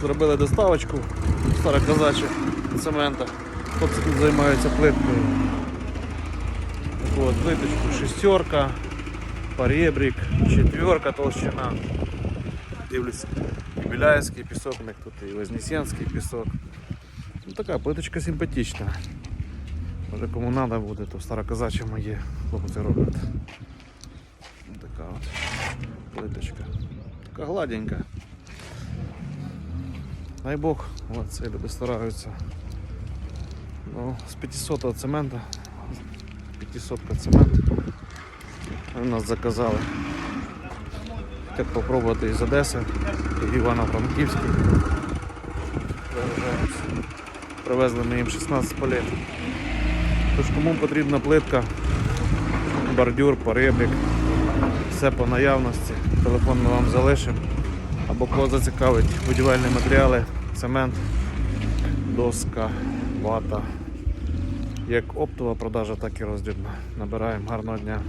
Зробили доставочку староказача цемента. Хлопці тут займаються плиткою. Таку от плиточку шестерка, поребрик, четверка толщина. Дивлюсь, і Біляївський пісок, у них тут і Вознесенський пісок. Ну, така плиточка симпатична. Може кому треба буде, то в староказачому є хлопці роблять. Ось Така от плиточка. Така гладенька. Дай Бог, молодці, люди стараються. Ну, з 500 цемента. 500 цемент. Вони нас заказали. Хотять попробувати із Одеси, і Івано-Франківський. Привезли ми їм 16 полет. Тож кому потрібна плитка, бордюр, поребрик, все по наявності. Телефон ми вам залишимо. Або кого зацікавить будівельні матеріали, цемент, доска, вата. Як оптова продажа, так і роздрібна. Набираємо гарного дня.